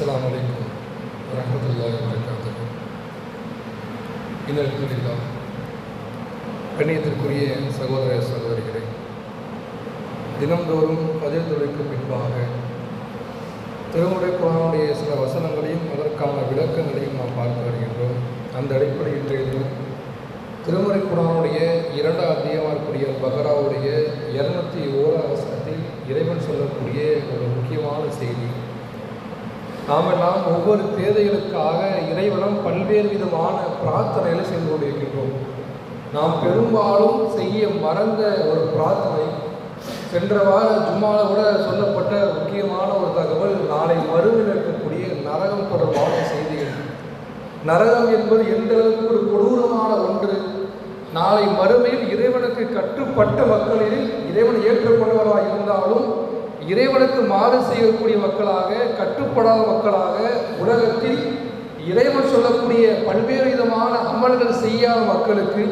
السلام عليكم ورحمة الله وبركاته إن الحمد لله கண்ணியத்திற்குரிய சகோதர சகோதரிகளே தினந்தோறும் பதில் துறைக்கு பின்பாக திருமுறை குரானுடைய சில வசனங்களையும் அதற்கான விளக்கங்களையும் நாம் பார்த்து வருகின்றோம். அந்த அடிப்படையில் இன்றைய தினம் திருமுறை குரானுடைய இரண்டாம் அத்தியமாக இருக்கக்கூடிய பகராவுடைய இருநூத்தி ஓராம் வசனத்தில் இறைவன் சொல்லக்கூடிய ஒரு முக்கியமான செய்தி நாமெல்லாம் ஒவ்வொரு தேவைகளுக்காக இறைவனம் பல்வேறு விதமான பிரார்த்தனைகளை செய்து கொண்டிருக்கின்றோம். நாம் பெரும்பாலும் செய்ய மறந்த ஒரு பிரார்த்தனை சென்ற வார ஜும்மாவில் கூட சொல்லப்பட்ட முக்கியமான ஒரு தகவல் நாளை மறுவில் இருக்கக்கூடிய நரகம் தொடர்பான செய்திகள். நரகம் என்பது எந்த அளவுக்கு ஒரு கொடூரமான ஒன்று. நாளை மறுமையில் இறைவனுக்கு கட்டுப்பட்ட மக்களில் இறைவன் ஏற்றுக்கொண்டவராக இருந்தாலும் இறைவனுக்கு மாறு செய்யக்கூடிய மக்களாக கட்டுப்படாத மக்களாக உலகத்தில் இறைவன் சொல்லக்கூடிய பல்வேறு விதமான அமல்கள் செய்யாத மக்களுக்கு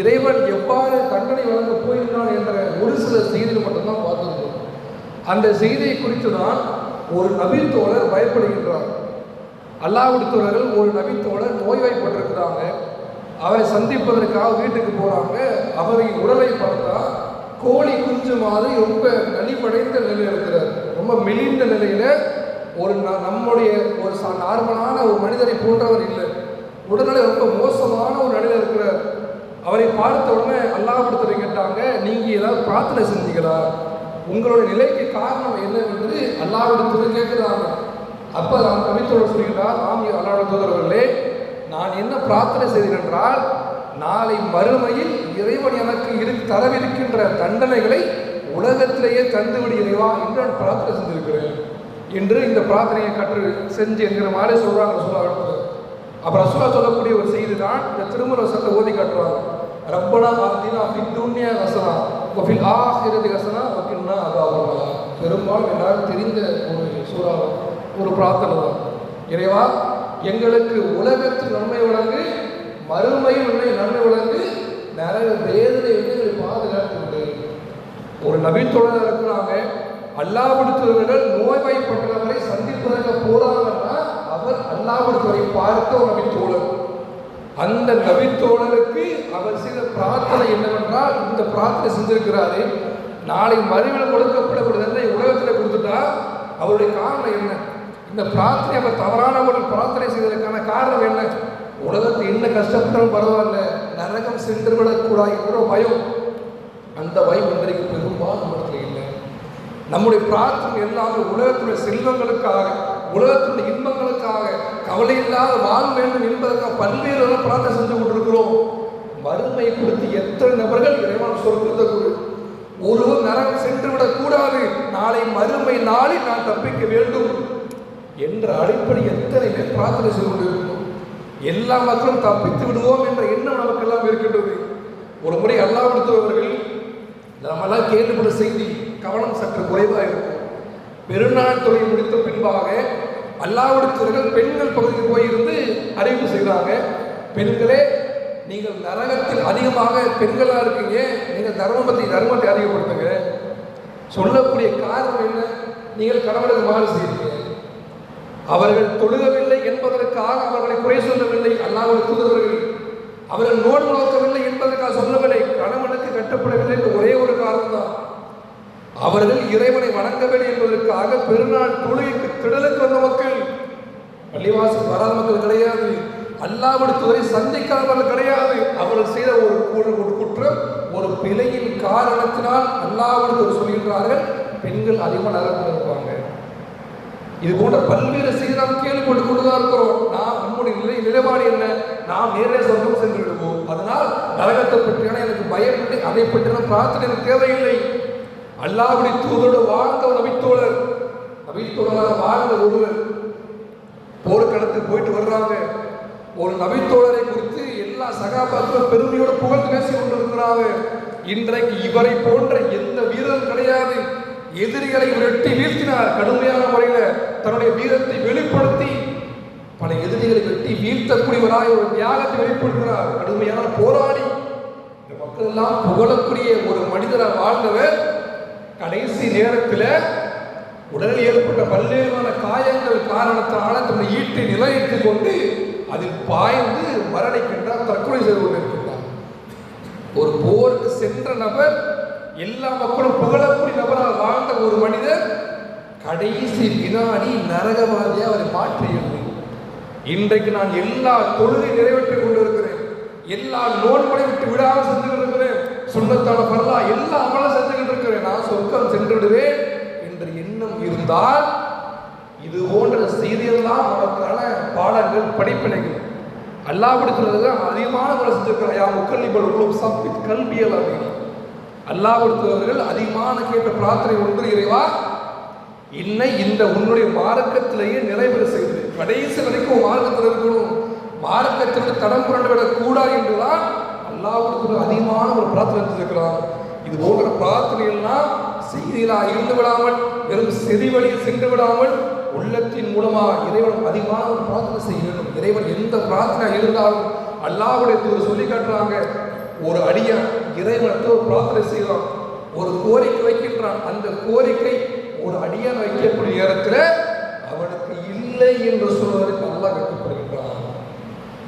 இறைவன் எவ்வாறு தண்டனை வழங்க போயிருந்தான் என்ற ஒரு சில செய்திகள் மட்டும்தான் பார்த்துருக்கோம் அந்த செய்தியை குறித்து தான் ஒரு நபித்தோழர் பயப்படுகின்றார். அல்லாவிடுத்தவர்கள் ஒரு நபித்தோழர் நோய்வாய்ப்பட்டிருக்கிறாங்க. அவரை சந்திப்பதற்காக வீட்டுக்கு போகிறாங்க அவரின் உடலை பார்த்தா கோழி குஞ்சு மாதிரி ரொம்ப நலிவடைந்த நிலையில் இருக்கிறார். ரொம்ப மெலிந்த நிலையில் ஒரு ந- நம்முடைய ஒரு நார்மலான ஒரு மனிதரை போன்றவர் இல்லை. உடல்நிலை ரொம்ப மோசமான ஒரு நிலையில் இருக்கிறார். அவரை பார்த்த உடனே அல்லாஹ்விடத்தில் கேட்டாங்க நீங்கள் ஏதாவது பிரார்த்தனை செஞ்சீங்களா உங்களோட நிலைக்கு காரணம் என்னவென்று அல்லாஹ்விடத்தில் கேட்குறாங்க. அப்போ நான் கவித்தோடு சொல்கிறார் ஆம் அல்லாஹ் தூதரவர்களே நான் என்ன பிரார்த்தனை செய்தேன் என்றால் நாளை மறுமையில் இறைவன் எனக்கு இரு தரவிருக்கின்ற தண்டனைகளை உலகத்திலேயே தந்துவிடு இறைவா என்று நான் பிரார்த்தனை செஞ்சிருக்கிறேன். என்று இந்த பிரார்த்தனையை கற்று செஞ்சு என்கிற மாதிரி சொல்றாங்க ரசூலா இடத்துல ரசூலா சொல்லக்கூடிய ஒரு செய்தி தான் இந்த திருமண ரசத்தை ஓதி காட்டுறாங்க. ரப்பனா ஆத்தினா ஃபித் ரசனா ஹசனா ஆசிரியது ரசனா ஹசனா அது அதாவா பெரும்பாலும் எல்லாரும் தெரிந்த ஒரு சூறா ஒரு பிரார்த்தனை தான். இறைவா எங்களுக்கு உலகத்தில் நன்மை வழங்கு மறுமையில் உன்னை நன்மை வழங்கு நிறைய வேதனை எங்களை பாதுகாத்து விடு ஒரு நபித்தோழர் இருக்கிறாங்க அல்லாவிடுத்தவர்கள் நோய்வாய்ப்பட்டவர்களை சந்திப்பதற்கு போறாங்கன்னா அவர் அல்லாவிடத்தவரை பார்த்த ஒரு நபித்தோழர் அந்த நபித்தோழருக்கு அவர் செய்த பிரார்த்தனை என்னவென்றால் இந்த பிரார்த்தனை செஞ்சிருக்கிறாரு நாளை மறுவில் கொடுக்கப்படக்கூடிய தண்டனை உலகத்தில் கொடுத்துட்டா அவருடைய காரணம் என்ன? இந்த பிரார்த்தனை அவர் தவறான ஒரு பிரார்த்தனை செய்வதற்கான காரணம் என்ன? உலகத்தில் என்ன கஷ்டப்பட்டாலும் பரவாயில்ல. நரகம் சென்று விடக்கூடாது. என்ற பயம். அந்த பயம் இன்றைக்கு பெரும்பாலும் நம்மிடத்தில் இல்லை. நம்முடைய பிரார்த்தனை எல்லாமே உலகத்துடைய செல்வங்களுக்காக உலகத்துடைய இன்பங்களுக்காக கவலை இல்லாத வாழ வேண்டும் என்பதற்காக பல்வேறு பிரார்த்தனை செஞ்சு கொண்டிருக்கிறோம். வறுமை குறித்து எத்தனை நபர்கள் இறைவன் சொல்கிறது ஒருவர் நரகம் சென்று விடக்கூடாது நாளை மறுமை நாளில் நான் தப்பிக்க வேண்டும். என்ற அடிப்படை எத்தனை பேர் பிரார்த்தனை செய்து கொண்டிருக்கிறோம். எல்லா மக்களும் தப்பித்து விடுவோம் என்ற எண்ணம் நமக்கெல்லாம் இருக்கின்றது ஒரு முறை அல்லாவிடுத்தவர்கள் நம்மெல்லாம் கேள்விப்பட்ட செய்தி கவனம் சற்று குறைவாக இருக்கும். பெருநாள் தொழில் முடித்த பின்பாக அல்லாவிடுத்தவர்கள் பெண்கள் பகுதிக்கு போயிருந்து அறிவிப்பு செய்கிறாங்க பெண்களே நீங்கள் நரகத்தில் அதிகமாக பெண்களாக இருக்கீங்க. நீங்கள் தர்மத்தை தர்மத்தை அதிகப்படுத்துங்க. சொல்லக்கூடிய காரணம் என்ன? நீங்கள் கடவுளுக்கு மாறு செய்றீங்க அவர்கள் தொழுகவில்லை என்பதற்காக அவர்களை குறை சொல்லவில்லை. அல்லாஹ்வுடைய தூதர்கள் அவர்கள் நோடு நோக்கவில்லை என்பதற்காக சொல்லவில்லை. கணவனுக்கு கட்டப்படவில்லை என்ற ஒரே ஒரு காரணம் தான் அவர்கள் இறைவனை வணங்கவில்லை என்பதற்காக பெருநாள் தொழுகைக்கு திடலுக்கு வந்த மக்கள். பள்ளிவாசல் வராத மக்கள் கிடையாது. அல்லாவிடத்துவரை சந்திக்காதவர்கள் கிடையாது. அவர்கள் செய்த ஒரு ஒரு குற்றம் ஒரு பிழையின் காரணத்தினால் அல்லாவிடுத்து சொல்கின்றார்கள். பெண்கள் அதிகமாக நரகத்தில் இருப்பாங்க. இது போன்ற பல்வேறு செய்தி நாம் கேள்விப்பட்டு கொண்டுதான் இருக்கிறோம். நாம் நம்முடைய நிலை நிலைப்பாடு என்ன? நாம் நேரே சொந்தம் சென்று விடுவோம். அதனால் நரகத்தை பற்றியான எனக்கு பயம் இல்லை. அதை பற்றியான பிரார்த்தனை எனக்கு தேவையில்லை. அல்லாவுடைய தூதரோடு வாழ்ந்த ஒரு நபித்தோழர். நபித்தோழராக வாழ்ந்த ஒருவர். போர்க்களத்துக்கு போயிட்டு வர்றாங்க. ஒரு நபித்தோழரை குறித்து எல்லா சகாபாக்களும் பெருமையோட புகழ் பேசி கொண்டிருக்கிறாங்க. இன்றைக்கு இவரை போன்ற எந்த வீரரும் கிடையாது. எதிரிகளை விரட்டி வீழ்த்தினார் கடுமையான முறையில். தன்னுடைய வீரத்தை வெளிப்படுத்தி பல எதிரிகளை வெட்டி வீழ்த்தக்கூடியவராய் ஒரு தியாகத்தை வெளிப்படுத்துகிறார். கடுமையான போராடி இந்த மக்கள் எல்லாம் புகழக்கூடிய ஒரு மனிதராக வாழ்ந்தவர் கடைசி நேரத்தில் உடலில் ஏற்பட்ட பல்வேறுமான காயங்கள் காரணத்தால் தன்னுடைய ஈட்டை நிலையிட்டுக் கொண்டு அதில் பாய்ந்து மரணிக்கின்றார் தற்கொலை செய்து கொண்டிருக்கின்றார். ஒரு போருக்கு சென்ற நபர் எல்லா மக்களும் புகழக்கூடிய நபராக வாழ்ந்த ஒரு மனிதர் கடைசி வினாடி நரகவாதியை அவரை மாற்றியது இன்றைக்கு நான் எல்லா தொழுகை நிறைவேற்றிக் கொண்டிருக்கிறேன். எல்லா நோன்பனை விட்டு விடாமல் சென்று கொண்டிருக்கிறேன். சுண்ணத்தான பரலா எல்லா அமலும் செஞ்சுக்கிட்டு இருக்கிறேன். நான் சொர்க்கம் சென்றுடுவேன் என்ற எண்ணம் இருந்தால் இது போன்ற செய்தியெல்லாம் நமக்கான பாடங்கள் படிப்பினைகள். அல்லாவிடத்துல அதிகமான முறை செஞ்சிருக்கிறார் யா முக்கல்லிபல் உள்ளும் சப்பித் கல்வியல் அப்படின்னு அல்லாவிடத்தவர்கள் அதிகமான கேட்ட பிரார்த்தனை ஒன்று இறைவா என்னை இந்த உன்னுடைய மார்க்கத்திலேயே நிறைவேற செய்து. கடைசி வரைக்கும் மார்க்கத்தில் இருக்கணும். மார்க்கத்திற்கு தடம் புரண்டு விடக்கூடாது என்றுதான் அல்லாவிடத்துல அதிகமான ஒரு பிரார்த்தனை செஞ்சிருக்கிறார் இது போன்ற பிரார்த்தனைகள்லாம் செய்திகளாக இருந்து விடாமல் வெறும் செதி வழியில் சென்று விடாமல் உள்ளத்தின் மூலமாக இறைவன் அதிகமான ஒரு பிரார்த்தனை செய்ய வேண்டும். இறைவன் எந்த பிரார்த்தனை இருந்தாலும் அல்லாவுடைய தூர் சொல்லி காட்டுறாங்க ஒரு அடியான் இறைவனுக்கு ஒரு பிரார்த்தனை செய்கிறான்? ஒரு கோரிக்கை வைக்கின்றான். அந்த கோரிக்கை ஒரு அடியான் வைக்கக்கூடிய இடத்துல அவனுக்கு இல்லை என்று சொல்வதற்கு அல்லாஹ் கட்டுப்படுகின்றான்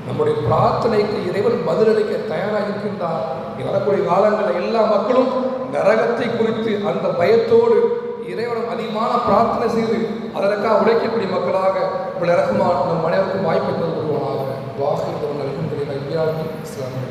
நம்முடைய பிரார்த்தனைக்கு இறைவன் பதிலளிக்க தயாராக இருக்கின்றார் வரக்கூடிய காலங்களில் எல்லா மக்களும் நரகத்தை குறித்து அந்த பயத்தோடு இறைவனும் அதிகமான பிரார்த்தனை செய்து அதற்காக உழைக்கக்கூடிய மக்களாக இவ்வளவு இறக்குமா நம் அனைவருக்கும் வாய்ப்பை தந்து வருவானாக வாக்கு அல்ஹம்துலில்லாஹ் இஸ்லாமிய